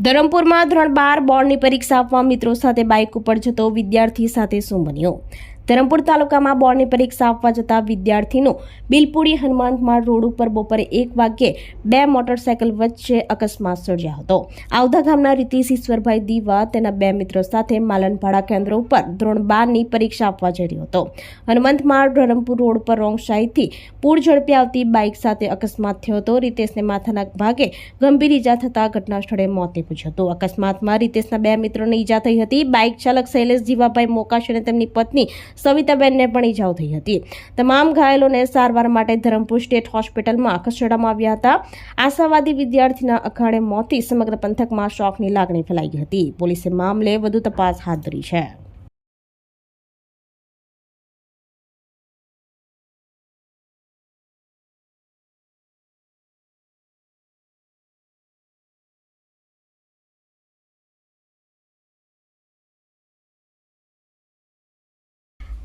ધરમપુરમાં ધોરણ બાર બોર્ડની પરીક્ષા આપવા મિત્રો સાથે બાઇક ઉપર જતો વિદ્યાર્થી સાથે શું બન્યું ધરમપુર તાલુકામાં બોર્ડની પરીક્ષા આપવા જતા વિદ્યાર્થીનું બિલપુડી હનુમાનમાળ રોડ ઉપર બપોરે એક વાગ્યે બે મોટરસાયકલ વચ્ચે અકસ્માત સર્જાયો હતો. આવધા ગામના રીતિશ ઈશ્વરભાઈ દીવા તેના બે મિત્રો સાથે માલનપાડા કેન્દ્ર ઉપર ધોરણ બારની પરીક્ષા આપવા જઈ રહ્યો હતો. હનુમંતમાળ ધરમપુર રોડ પર રોંગ સાઈડથી પૂર ઝડપી આવતી બાઇક સાથે અકસ્માત થયો હતો. રીતેશને માથાના ભાગે ગંભીર ઈજા થતા ઘટના સ્થળે મોત નીપજ્યું હતું. અકસ્માતમાં રીતેશના બે મિત્રોને ઈજા થઈ હતી. બાઇક ચાલક શૈલેષ જીવાભાઈ મોકાશ અને તેમની પત્ની સવિતાબેનને પણ ઇજાઓ થઈ હતી. તમામ ઘાયલોને સારવાર માટે ધરમપુર સ્ટેટ હોસ્પિટલમાં ખસેડવામાં આવ્યા હતા. આશાવાદી વિદ્યાર્થીના અખાડે મોતથી સમગ્ર પંથકમાં શોકની લાગણી ફેલાઈ હતી. પોલીસે મામલે વધુ તપાસ હાથ ધરી છે.